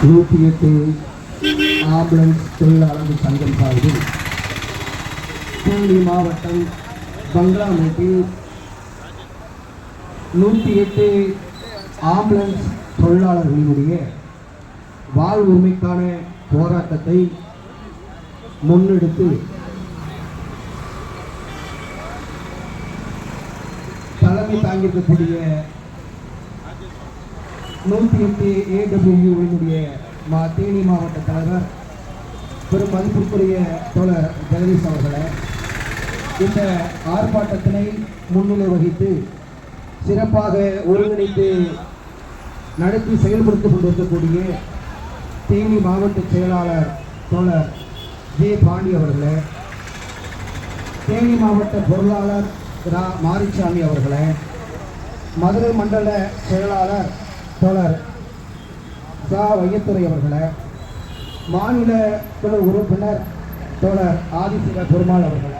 நூற்றி எட்டு ஆம்புலன்ஸ் தொழிலாளர்கள் சங்கம் சார்பில் தேனி மாவட்டம் பங்களாமேட்டில் நூற்றி எட்டு ஆம்புலன்ஸ் தொழிலாளர்களினுடைய வாழ்வுரிமைக்கான போராட்டத்தை முன்னெடுத்து தலைமை தாங்கியிருக்கக்கூடிய நூற்றி எட்டு ஏடபிள்யூவினுடைய மா தேனி மாவட்ட தலைவர் பெரும் மதிப்பிற்குரிய தோழர் ஜெகதீஷ் அவர்களை இந்த ஆர்ப்பாட்டத்தினை முன்னிலை வகித்து சிறப்பாக ஒருங்கிணைத்து நடத்தி செயல்படுத்திக் கொண்டிருக்கக்கூடிய தேனி மாவட்ட செயலாளர் தோழர் ஜே பாண்டி அவர்களை தேனி மாவட்ட பொருளாளர் ரா மாரிசாமி அவர்களை மதுரை மண்டல செயலாளர் தோழர் சா. வையத்துறை அவர்களை மாநில குழு உறுப்பினர் தோழர் ஆதிசிவ பெருமாள் அவர்களை.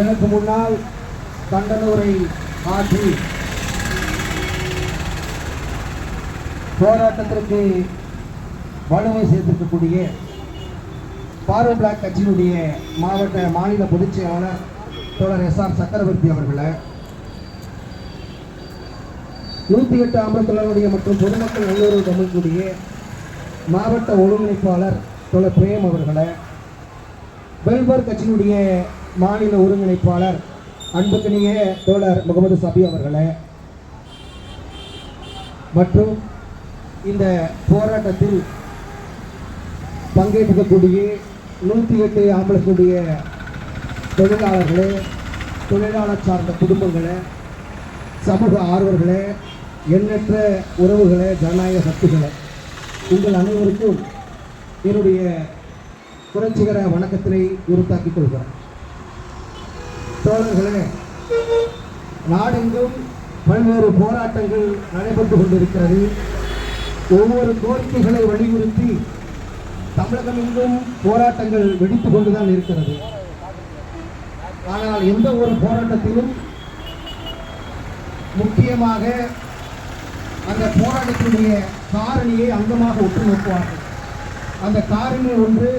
எனக்கு முன்னால் கண்டனூரை ஆற்றி போராட்டத்திற்கு வலுவை சேர்த்திருக்கக்கூடிய பார்வை பிளாக் கட்சியினுடைய மாவட்ட மாநில பொதுச் செயலாளர் தோழர் எஸ். ஆர். சக்கரவர்த்தி அவர்களை நூற்றி எட்டு அமர்த்தலுடைய மற்றும் பொதுமக்கள் நல்லுறவு தமிழ்க்கூடிய மாவட்ட ஒருங்கிணைப்பாளர் தொலை பிரேம் அவர்களை வெல்பர் கட்சியினுடைய மாநில ஒருங்கிணைப்பாளர் அன்புக்கினிய தோழர் முகமது சபி அவர்களை மற்றும் இந்த போராட்டத்தில் பங்கேற்கக்கூடிய நூற்றி எட்டு ஆம்பளக்கூடிய தொழிலாளர்களே தொழிலாளர் சார்ந்த குடும்பங்களே சமூக ஆர்வர்களே எண்ணற்ற உறவுகளை ஜனநாயக சக்திகளை உங்கள் அனைவருக்கும் என்னுடைய புரட்சிகர வணக்கத்தினை உறுத்தாக்கிக் கொள்கிறேன். தோழர்களே நாடெங்கும் பல்வேறு போராட்டங்கள் நடைபெற்று கொண்டிருக்கிறது. ஒவ்வொரு கோரிக்கைகளை வலியுறுத்தி தமிழகம் எங்கும் போராட்டங்கள் வெடித்து கொண்டுதான் இருக்கிறது. ஆனால் எந்த ஒரு போராட்டத்திலும் முக்கியமாக அந்த போராட்டத்தினுடைய காரணியை அங்கமாக உற்று நோக்குவார்கள் அந்த காரணி ஒன்று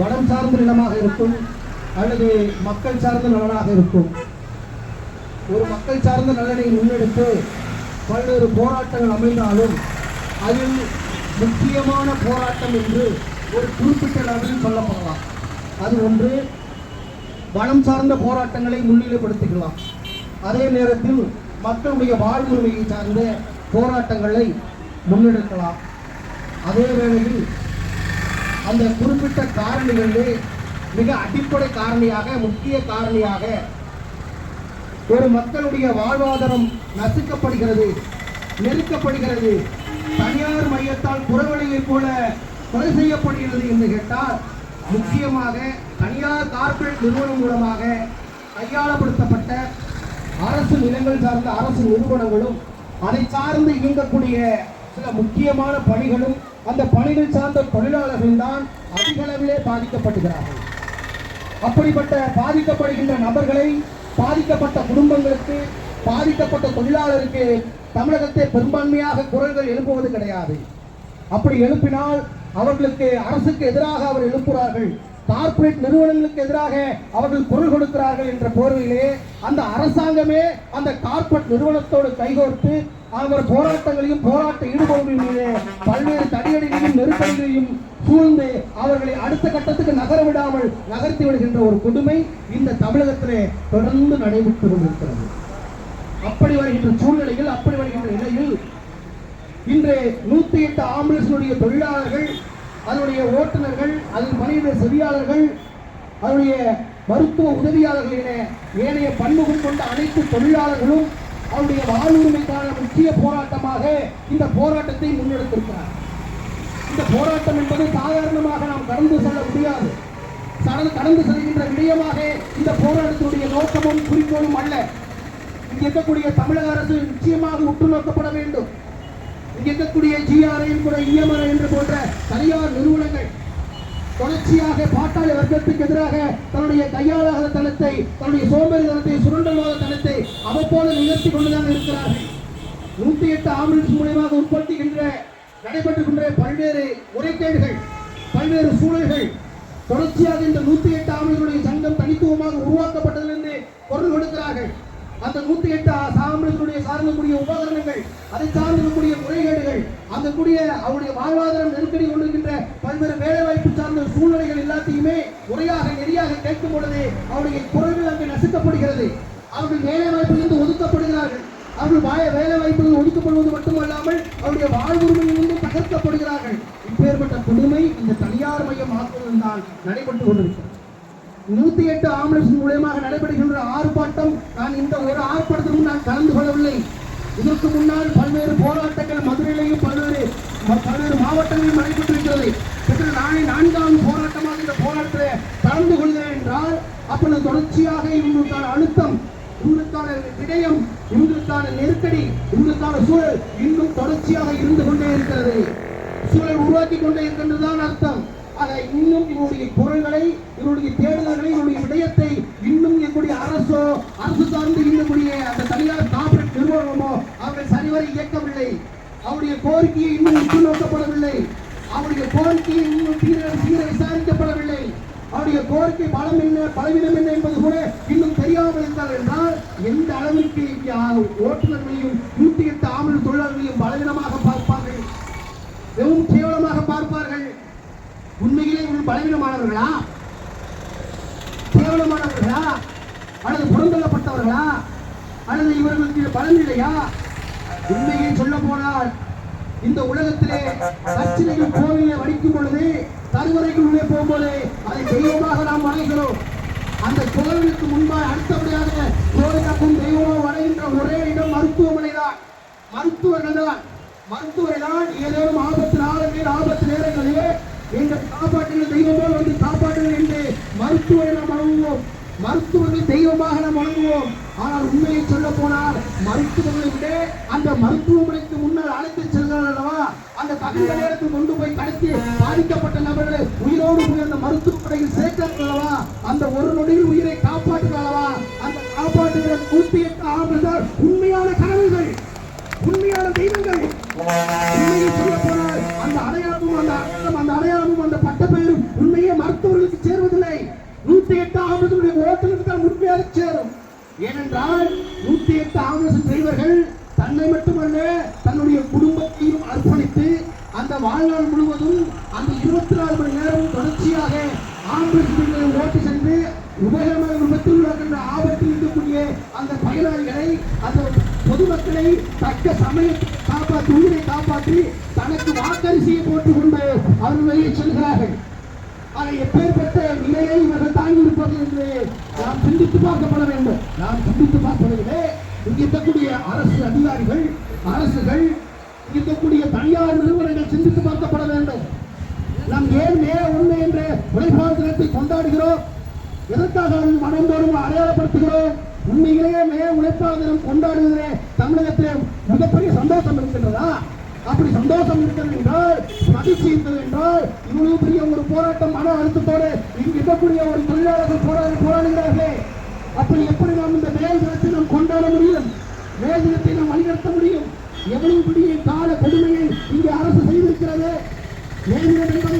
வடம் சார்ந்த நிலமாக இருக்கும் அல்லது மக்கள் சார்ந்த நலனாக இருக்கும். ஒரு மக்கள் சார்ந்த நலனை முன்னெடுத்து பல்வேறு போராட்டங்கள் அமைந்தாலும் அதில் முக்கியமான போராட்டம் என்று ஒரு குறிப்பிட்ட அளவில் சொல்லப்படலாம். அது ஒன்று வனம் சார்ந்த போராட்டங்களை முன்னிலைப்படுத்திக்கலாம். அதே நேரத்தில் மக்களுடைய வாழ்வுரிமையை சார்ந்த போராட்டங்களை முன்னெடுக்கலாம். அதே வேளையில் அந்த குறிப்பிட்ட காரணிகளிலே மிக அடிப்படை காரணியாக முக்கிய காரணியாக ஒரு மக்களுடைய வாழ்வாதாரம் நசுக்கப்படுகிறது நெருக்கப்படுகிறது. தனியார் மையத்தால் புறவழியை போல கொலை செய்யப்படுகிறது என்று கேட்டால் முக்கியமாக தனியார் கார்ப்பரேட் நிறுவனம் மூலமாக கையாளப்படுத்தப்பட்ட அரசு நிலங்கள் சார்ந்த அரசு நிறுவனங்களும் அதை சார்ந்து இயங்கக்கூடிய சில முக்கியமான பணிகளும் அந்த பணிகள் சார்ந்த தொழிலாளர்கள் தான் அதிக அளவிலே பாதிக்கப்படுகிறார்கள் அப்படிப்பட்ட பாதிக்கப்படுகின்ற நபர்களை பாதிக்கப்பட்ட குடும்பங்களுக்கு பாதிக்கப்பட்ட தொழிலாளருக்கு தமிழகத்தை பெரும்பான்மையாக குரல்கள் எழுப்புவது கிடையாது. அப்படி எழுப்பினால் அவர்களுக்கு அரசுக்கு எதிராக அவர் எழுப்புகிறார்கள். கார்ப்பரேட் நிறுவனங்களுக்கு எதிராக அவர்கள் குரல் கொடுக்கிறார்கள் என்ற போர்வையிலே அந்த அரசாங்கமே அந்த கார்ப்பரேட் நிறுவனத்தோடு கைகோர்த்து அவர் போராட்டங்களையும் போராட்ட ஈடுபடுவதிலே பல்வேறு தடியடிகளையும் நெருக்கடிகளையும் சூழ்ந்து அவர்களை அடுத்த கட்டத்துக்கு நகர விடாமல் நகர்த்தி விடுகின்ற ஒரு கொடுமை இந்த தமிழகத்திலே தொடர்ந்து நடைபெற்று கொண்டிருக்கிறது. அப்படி வருகின்ற சூழ்நிலையில் அப்படி வருகின்ற நிலையில் இன்று நூத்தி எட்டு ஆம்புலன்ஸினுடைய தொழிலாளர்கள் அதனுடைய ஓட்டுநர்கள் அதில் பணியிட செவியாளர்கள் அதனுடைய மருத்துவ உதவியாளர்கள் என ஏனைய பண்புகள் கொண்ட அனைத்து தொழிலாளர்களும் அவருடைய வாழ்வுரிமைக்கான முக்கிய போராட்டமாக இந்த போராட்டத்தை முன்னெடுத்திருக்கிறார். இந்த போராட்டம் என்பது சாதாரணமாக நாம் கடந்து செல்ல முடியாது. கடந்து கடந்து செல்கின்ற விடயமாக இந்த போராட்டத்தினுடைய நோக்கமும் குறிக்கோளும் அல்ல. இங்கே இருக்கக்கூடிய தமிழக அரசு நிச்சயமாக உற்று நோக்கப்பட வேண்டும். இங்க இருக்கக்கூடிய ஜிஆர்ஐ கூட இஎம்ஆர் என்று போன்ற தனியார் நிறுவனங்கள் தொடர்ச்சியாக பாட்டாளி வர்க்கத்துக்கு எதிராக தன்னுடைய கையாளாத தனத்தை தன்னுடைய சோம்பேறித்தனத்தை சுரண்டல்வாத தனத்தை அவ்வப்போது நிகழ்த்தி கொண்டுதான் இருக்கிறார்கள். நூத்தி எட்டு ஆம்புலன்ஸ் மூலியமாக உற்பத்திக்கின்ற நடைபெற்றுகின்ற பல்வேறு முறைகேடுகள் பல்வேறு சூழல்கள் தொடர்ச்சியாக இந்த நூத்தி எட்டு ஆம்புலன்ஸுடைய சங்கம் தனித்துவமாக உருவாக்கப்பட்டதிலிருந்து குரல் கொடுக்கிறார்கள். அந்த நூத்தி எட்டு ஆம்புலன்ஸுடைய சார்ந்தக்கூடிய உபகரணங்கள் அதை சார்ந்திருக்கக்கூடிய முறைகேடுகள் அந்த கூடிய அவருடைய வாழ்வாதாரம் நெருக்கடி கொண்டிருக்கின்ற பல்வேறு வேலைவாய்ப்பு சார்ந்த சூழ்நிலைகள் எல்லாத்தையுமே முறையாக நெறியாக கேட்கும் பொழுது அவருடைய குரல்கள் அங்கு நசுக்கப்படுகிறது. அவர்கள் வேலை வாய்ப்பிலிருந்து ஒதுக்கப்படுகிறார்கள். அவர்கள் வாய வேலை வாய்ப்புகள் ஒதுக்கப்படுவது மட்டுமல்லாமல் அவருடைய வாழ்வுரிமையிலிருந்து தகர்க்கப்படுகிறார்கள். இப்பேற்பட்ட கொடுமை இந்த தனியார் மையம் ஆக்குவதில் தான் நடைபெற்று கொண்டிருக்கிறது. எட்டு ஆம்புலன்ஸ் மூலியமாக நடைபெறுகின்ற ஆர்ப்பாட்டம் நான் இந்த ஒரு ஆர்ப்பாட்டத்திலும் நான் கலந்து கொள்ளவில்லை. இதற்கு முன்னால் பல்வேறு போராட்டங்கள் மதுரையிலையும் பல்வேறு பல்வேறு மாவட்டங்களில் நடைபெற்றிருக்கிறது. கிட்டத்தட்ட நாளை நான்காவது போராட்டமாக இந்த போராட்டத்தில் கலந்து கொள்கிறேன் என்றால் அப்பொழுது தொடர்ச்சியாக இவங்களுக்கான அழுத்தம் இவங்களுக்கான விடயம் இவங்களுக்கான நெருக்கடி இவங்களுக்கான சூழல் இன்னும் தொடர்ச்சியாக இருந்து கொண்டே இருக்கிறது. சூழல் உருவாக்கி கொண்டே இருக்கின்றதுதான் அர்த்தம். ஆக இன்னும் இவருடைய குரல்களை இவருடைய தேடுதல்களை இவருடைய விடயத்தை இன்னும் எங்களுடைய அரசோ அரசு சார்ந்து இருக்கக்கூடிய அந்த தனியார் கார்பரேட் நிறுவனமோ அவர்கள் சரிவர இயக்கவில்லை. அவருடைய கோரிக்கையை இன்னும் உற்று நோக்கப்படவில்லை அவருடைய கோரிக்கையை இன்னும் தீர சீர விசாரிக்கப்படவில்லை. அவருடைய கோரிக்கை பலம் என்ன பலவீனம் என்ன என்பது கூட இன்னும் தெரியாமல் இருந்தார் என்றால் எந்த அளவிற்கு ஓட்டுநர்களையும் நூத்தி எட்டு ஆம்பளை தொழிலாளர்களையும் பலவீனமாக பார்ப்பார்கள். மிகவும் கேவலமாக பார்ப்பார்கள். உண்மையிலே இவர்கள் பலவீனமானவர்களா? கேவலமானவர்களா? அல்லது புறந்தள்ளப்பட்டவர்களா? அல்லது இவர்களுக்கு பலன் இல்லையா உண்மையை சொல்ல போனால் இந்த உலகத்திலே சச்சினையும் கோவிலை வடிக்கும் பொழுது கருவறைக்குள்ளே போகும்போது அதை தெய்வமாக நாம் வணங்குகிறோம். அந்த கோவிலுக்கு முன்பாக அடுத்தபடியாக கோவிலுக்கும் தெய்வமாக வணங்குகின்ற ஒரே இடம் மருத்துவமனை தான் மருத்துவர்கள் தான் மருத்துவரை தான் ஏதேனும் ஆபத்து நாளங்களில் ஆபத்து நேரங்களிலே எங்கள் காப்பாற்றுங்கள் தெய்வமாக வந்து காப்பாற்றுங்கள் என்று மருத்துவரை நாம் வழங்குவோம். மருத்துவர்கள் தெய்வமாக நாம் வழங்குவோம். ஆனால் உண்மையை சொல்ல போனால் மருத்துவர்களை விட அந்த மருத்துவமனைக்கு முன்னால் அழைத்து செல்கிறார்கள் அல்லவா? அந்த தகுந்த நேரத்தில் கொண்டு போய் கடத்தி பாதிக்கப்பட்ட நபர்களை உயிரோடு போய் அந்த மருத்துவமனையில் சேர்க்கிறார்கள் அல்லவா? அந்த ஒரு நொடியில் உயிரை காப்பாற்றுகிறார்கள் அல்லவா? அந்த காப்பாற்றுகிற நூத்தி எட்டு ஆண்டுகள் உண்மையான கனவுகள் உண்மையான தெய்வங்கள். உண்மையை சொல்ல போனால் அந்த அடையாளமும் அந்த அடையாளம் அந்த அடையாளமும் அந்த பட்டப்பெயரும் உண்மையே மருத்துவர்களுக்கு சேருவதில்லை நூத்தி எட்டு ஆம்புலன்ஸுடைய தான் உண்மையாக சேரும். ஏனென்றால் நூத்தி எட்டு ஆம்புலன்ஸ் டிரைவர்கள் தன்னை மட்டுமல்ல தன்னுடைய குடும்பத்தையும் அர்ப்பணித்து அந்த வாழ்நாள் முழுவதும் அந்த இருபத்தி நாலு மணி நேரம் தொடர்ச்சியாக ஆம்புலன்ஸ் ஓட்டி சென்று உபகரண விபத்தில் நடக்கின்ற ஆபத்தில் இருக்கக்கூடிய அந்த பயனாளிகளை அந்த பொதுமக்களை தக்க சமயத்தில் காப்பாற்றி உயிரை காப்பாற்றி தனக்கு வாக்கரிசியை போட்டுக் கொண்டு அவர்கள் வெளியே செல்கிறார்கள். அதை எப்பேற்பட்ட நிலையை இவர்கள் தாங்கி இருப்பது என்று நாம் சிந்தித்து பார்க்கப்பட வேண்டும். நாம் சிந்தித்து பார்ப்பதிலே இங்கு இருக்கக்கூடிய அரசு அதிகாரிகள் அரசுகள் இங்கே இருக்கக்கூடிய தனியார் நிறுவனங்கள் சிந்தித்து பார்க்கப்பட வேண்டும். நாம் ஏன் மே உண்மை என்ற உழைப்பாளர் தினத்தை கொண்டாடுகிறோம்? எதற்காக மனந்தோறும் அடையாளப்படுத்துகிறோம்? உண்மையிலேயே மே உழைப்பாளர் தினம் கொண்டாடுவதிலே தமிழகத்திலே மிகப்பெரிய சந்தோஷம் இருக்கின்றதா? அப்படி சந்தோஷம் இருக்கிறது என்றால் மகிழ்ச்சி இருக்கிறது என்றால் இவ்வளவு பெரிய ஒரு போராட்டம் மன அழுத்தத்தோடு இங்கு இருக்கக்கூடிய ஒரு தொழிலாளர்கள் போராடி போராடுகிறார்களே அப்படி எப்படி நாம் இந்த மேல் தினத்தை நாம் கொண்டாட முடியும்? மேல் தினத்தை நாம் வழிநடத்த முடியும்? எவ்வளவு பெரிய கால கொடுமையை இங்கே அரசு செய்திருக்கிறது? மேல் தினம் என்பதை